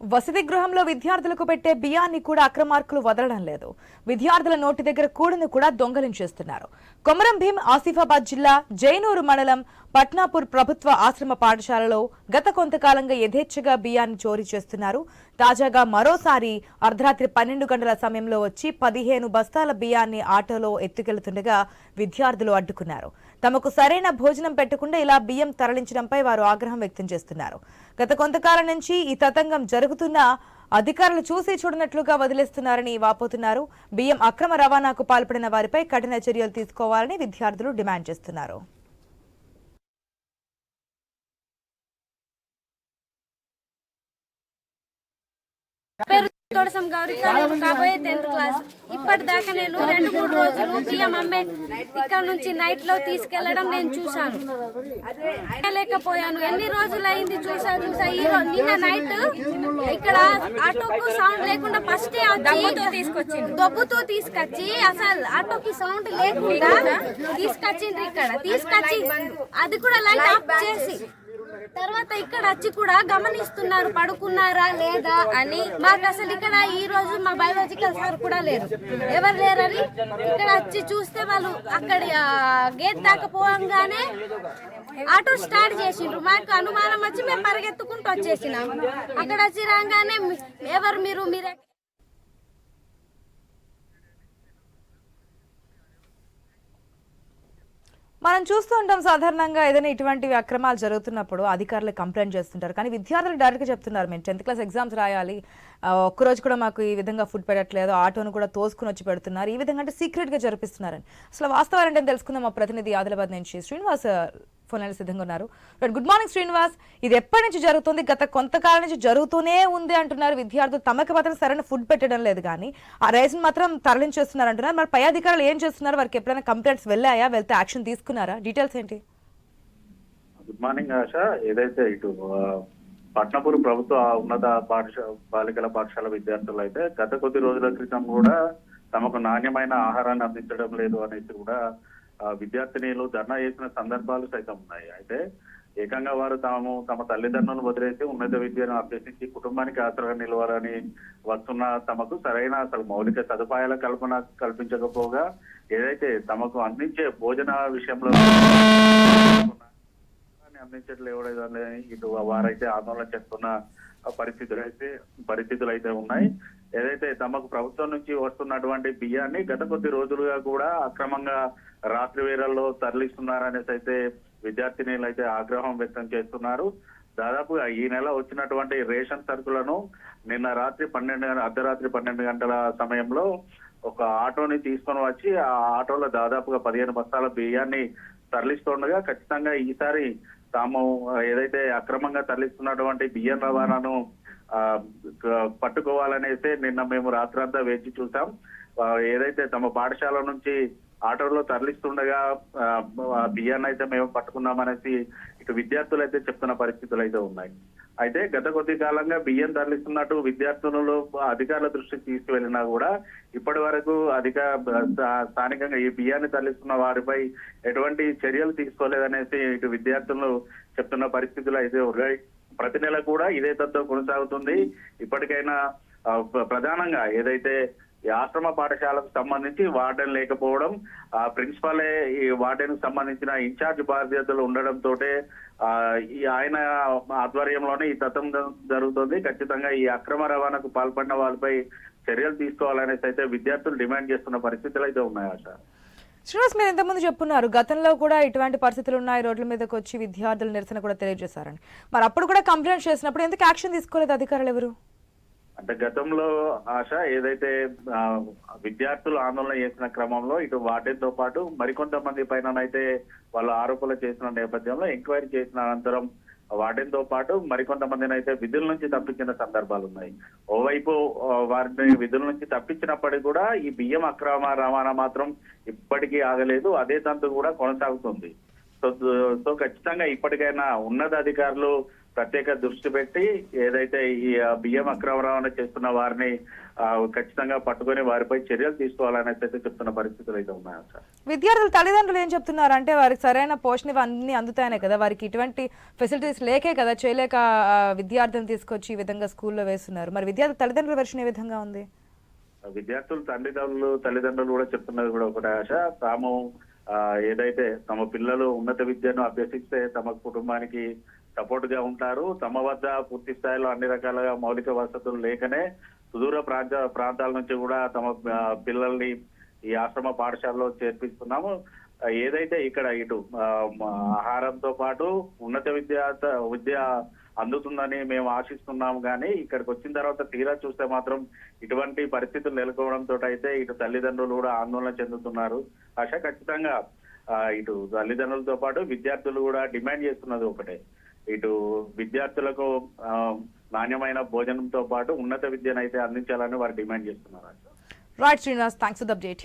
వసతి గృహంలో విద్యార్థులకు పెట్టే బియ్యాన్ని కూడా అక్రమార్కులు వదలడం లేదు. విద్యార్థుల నోటి దగ్గర కూడను కూడా దొంగలించేస్తున్నారు కొమరం భీం ఆసిఫాబాద్ జిల్లా జైనూరు మండలం పట్నాపూర్ ప్రభుత్వ ఆశ్రమ పాఠశాలలో గత కొంతకాలంగా యథేచ్ఛగా బియ్యాన్ని చోరీ చేస్తున్నారు. తాజాగా మరోసారి అర్ధరాత్రి పన్నెండు గంటల సమయంలో వచ్చి పదిహేను బస్తాల బియ్యాన్ని ఆటోలో ఎత్తుకెళ్తుండగా విద్యార్థులు అడ్డుకున్నారు. తమకు సరైన భోజనం పెట్టకుండా ఇలా బియ్యం తరలించడంపై వారు ఆగ్రహం వ్యక్తం చేస్తున్నారు. గత కొంతకాలం నుంచి ఈ తతంగం జరుగుతున్నా అధికారులు చూసి చూడనట్లుగా వదిలేస్తున్నారని వాపోతున్నారు. బియ్యం అక్రమ రవాణాకు పాల్పడిన వారిపై కఠిన చర్యలు తీసుకోవాలని విద్యార్థులు డిమాండ్ చేస్తున్నారు. తోడసం గౌరీ కాలేజ్ కాబోయే టెన్త్ క్లాస్. ఇప్పటిదాకా నేను రెండు మూడు రోజులు బియ్యం అమ్మే ఇక్కడ నుంచి నైట్లో తీసుకెళ్ళడం నేను చూశాను. లేకపోయాను. ఎన్ని రోజులు అయింది చూసా చూసా ఈ రోజు నిన్న నైట్ ఇక్కడ ఆటోకు సౌండ్ లేకుండా ఫస్ట్ దొబ్బుతూ తీసుకొచ్చింది దొబ్బుతూ తీసుకొచ్చి అసలు ఆటోకి సౌండ్ లేకుండా తీసుకొచ్చిండ్రు ఇక్కడ. తీసుకొచ్చి అది కూడా లైట్ ఆఫ్ చేసి తర్వాత ఇక్కడ వచ్చి కూడా గమనిస్తున్నారు పడుకున్నారా లేదా అని. మాకు అసలు ఇక్కడ ఈ రోజు మా బయాలజికల్ సార్ కూడా లేరు. ఎవరు లేరని ఇక్కడ వచ్చి చూస్తే వాళ్ళు అక్కడ గేట్ దాకా పోగానే ఆటో స్టార్ట్ చేసిండ్రు. మాకు అనుమానం వచ్చి మేము పరిగెత్తుకుంటూ వచ్చేసినాం. అక్కడ వచ్చి రాగానే ఎవరు మీరు మీరే మనం చూస్తూ ఉంటాం సాధారణంగా ఏదైనా ఇటువంటి అక్రమాలు జరుగుతున్నప్పుడు అధికారులు కంప్లైంట్ చేస్తుంటారు. కానీ విద్యార్థులు డైరెక్ట్గా చెప్తున్నారు మేము. టెన్త్ క్లాస్ ఎగ్జామ్స్ రాయాలి. ఒక్కరోజు కూడా మాకు ఈ విధంగా ఫుడ్ పెట్టట్లేదు. ఆటోను కూడా తోసుకుని వచ్చి పెడుతున్నారు. ఈ విధంగా అంటే సీక్రెట్గా జరిపిస్తున్నారని. అసలు వాస్తవాలు అంటే తెలుసుకుందాం మా ప్రతినిధి ఆదిలాబాద్ నుంచి శ్రీనివాస్ ఫోన్లైన్లో సిద్ధంగా ఉన్నారు. Good morning Srinivas. ఇది ఎప్పటి నుంచి జరుగుతుంది? గత కొంతకాలం నుంచి జరుగుతూనే ఉంది అంటున్నారు విద్యార్థులు. తమకు మాత్రం సరైన ఫుడ్ పెట్టడం లేదు కానీ ఆ రైస్ మాత్రం తరలించేస్తున్నారు అంటున్నారు. మరి పై అధికారులు ఏం చేస్తున్నారు? వారికి ఎప్పుడైనా కంప్లైంట్స్ వెళ్ళాయా? వెళ్తే యాక్షన్ తీసుకున్నారా? డీటెయిల్స్ ఏంటి? Good morning Asha. ఏదైతే ఇటు పట్నపూర్ ప్రభుత్వ ఉన్నత పాఠశాల బాలికల పాఠశాల విద్యార్థులు అయితే గత కొద్ది రోజుల క్రితం కూడా తమకు నాణ్యమైన ఆహారాన్ని అందించడం లేదు అనేసి కూడా విద్యార్థినిలు ధర్నా చేసిన సందర్భాలు సైతం ఉన్నాయి. అయితే ఏకంగా వారు తాము తమ తల్లిదండ్రులను వదిలేసి ఉన్నత విద్యను అభ్యసించి కుటుంబానికి ఆసరాగా నిలవాలని వస్తున్న తమకు సరైన అసలు మౌలిక సదుపాయాల కల్పన కల్పించకపోగా ఏదైతే తమకు అందించే భోజన విషయంలో ఆహారాన్ని అందించట్లేదని ఇటు వారైతే ఆందోళన చేస్తున్న పరిస్థితులు అయితే పరిస్థితులు అయితే ఉన్నాయి. ఏదైతే తమకు ప్రభుత్వం నుంచి వస్తున్నటువంటి బియ్యాన్ని గత కొద్ది రోజులుగా కూడా అక్రమంగా రాత్రి వేళల్లో తరలిస్తున్నారనేసి అయితే విద్యార్థినీలు అయితే ఆగ్రహం వ్యక్తం చేస్తున్నారు. దాదాపుగా ఈ నెల వచ్చినటువంటి రేషన్ సరుకులను నిన్న రాత్రి పన్నెండు అర్ధరాత్రి పన్నెండు గంటల సమయంలో ఒక ఆటోని తీసుకొని వచ్చి ఆ ఆటోలో దాదాపుగా పదిహేను బస్తాల బియ్యాన్ని తరలిస్తుండగా ఖచ్చితంగా ఈసారి తాము ఏదైతే అక్రమంగా తరలిస్తున్నటువంటి బియ్యం రవాణాను పట్టుకోవాలనేసి నిన్న మేము రాత్రంతా వేచి చూసాం. ఏదైతే తమ పాఠశాల నుంచి ఆటోలో తరలిస్తుండగా బియ్యాన్ని అయితే మేము పట్టుకున్నామనేసి ఇటు విద్యార్థులు అయితే చెప్తున్న పరిస్థితులు అయితే ఉన్నాయి. అయితే గత కొద్ది కాలంగా బియ్యం తరలిస్తున్నట్టు విద్యార్థులలో అధికారుల దృష్టికి తీసుకువెళ్ళినా కూడా ఇప్పటి వరకు అధిక స్థానికంగా ఈ బియ్యాన్ని తరలిస్తున్న వారిపై ఎటువంటి చర్యలు తీసుకోలేదనేసి ఇటు విద్యార్థులు చెప్తున్న పరిస్థితులు అయితే ఉన్నాయి. ప్రతి నెల కూడా ఇదే తత్వం కొనసాగుతుంది. ఇప్పటికైనా ప్రధానంగా ఏదైతే ఆశ్రమ పాఠశాలకు సంబంధించి వార్డెన్ లేకపోవడం ఆ ప్రిన్సిపాలే ఈ వార్డెన్ సంబంధించిన ఇన్ఛార్జ్ బాధ్యతలు ఉండడంతో ఈ ఆయన ఆధ్వర్యంలోనే ఈ తత్వం జరుగుతుంది. ఖచ్చితంగా ఈ అక్రమ రవాణాకు పాల్పడిన వాళ్ళపై చర్యలు తీసుకోవాలనేసి అయితే విద్యార్థులు డిమాండ్ చేస్తున్న పరిస్థితులు అయితే ఉన్నాయి ఆశ. శ్రీనివాస్ మీరు ఇంతకుముందు చెప్పున్నారు గతంలో కూడా ఇటువంటి పరిస్థితులు ఉన్నాయి రోడ్ల మీదకి వచ్చి విద్యార్థుల నిరసన కూడా తెలియజేశారని. మరి అప్పుడు కూడా కంప్లైంట్ చేసినప్పుడు ఎందుకు యాక్షన్ తీసుకోలేదు అధికారులు ఎవరు? అంటే గతంలో ఆశ ఏదైతే విద్యార్థులు ఆందోళన చేసిన క్రమంలో ఇటు వాటితో పాటు మరికొంతమంది పైన అయితే వాళ్ళు ఆరోపణలు చేసిన నేపథ్యంలో ఎంక్వైరీ చేసిన అనంతరం వాటితో పాటు మరికొంతమందిని అయితే విధుల నుంచి తప్పించిన సందర్భాలు ఉన్నాయి ఓవైపు వారిని విధుల నుంచి తప్పించినప్పటికీ కూడా ఈ బియ్యం అక్రమ రవాణా మాత్రం ఇప్పటికీ ఆగలేదు. అదే తంతు కూడా కొనసాగుతుంది. సో సో ఖచ్చితంగా ఇప్పటికైనా ఉన్నత అధికారులు ప్రత్యేక దృష్టి పెట్టి ఏదైతే ఈ బియ్యం అక్రమ రవాణా చేస్తున్న వారిని ఖచ్చితంగా పట్టుకొని వారిపై చర్యలు తీసుకోవాలని అయితే చెప్తున్న పరిస్థితులు అయితే ఉన్నాయి సార్? విద్యార్థుల తల్లిదండ్రులు ఏం చెప్తున్నారు? అంటే వారికి సరైన పోషణ ఇవి అన్ని అందుతాయనే కదా. వారికి ఇటువంటి ఫెసిలిటీస్ లేకే కదా. చేయలేక విద్యార్థులను తీసుకొచ్చి ఈ విధంగా స్కూల్లో వేస్తున్నారు. మరి విద్యార్థుల తల్లిదండ్రుల వెర్షన్ ఏ విధంగా ఉంది? విద్యార్థులు తల్లిదండ్రులు తల్లిదండ్రులు కూడా చెప్తున్నది కూడా ఒకటే ఆశ. తాము ఏదైతే తమ పిల్లలు ఉన్నత విద్యను అభ్యసిస్తే తమ కుటుంబానికి సపోర్ట్గా ఉంటారు. తమ వద్ద పూర్తి స్థాయిలో అన్ని రకాలుగా మౌలిక వసతులు లేకనే సుదూర ప్రాంత ప్రాంతాల నుంచి కూడా తమ పిల్లల్ని ఈ ఆశ్రమ పాఠశాలలో చేర్పిస్తున్నాము. ఏదైతే ఇక్కడ ఇటు ఆహారంతో పాటు ఉన్నత విద్య విద్య అందుతుందని మేము ఆశిస్తున్నాము కానీ ఇక్కడికి వచ్చిన తర్వాత తీరా చూస్తే మాత్రం ఇటువంటి పరిస్థితులు నెలకొవడంతో అయితే ఇటు తల్లిదండ్రులు కూడా ఆందోళన చెందుతున్నారు. ఆశ ఖచ్చితంగా ఇటు తల్లిదండ్రులతో పాటు విద్యార్థులు కూడా డిమాండ్ చేస్తున్నది ఒకటే. ఇటు విద్యార్థులకు నాణ్యమైన భోజనంతో పాటు ఉన్నత విద్యను అయితే అందించాలని వారు డిమాండ్ చేస్తున్నారు. Right Srinivas thanks for update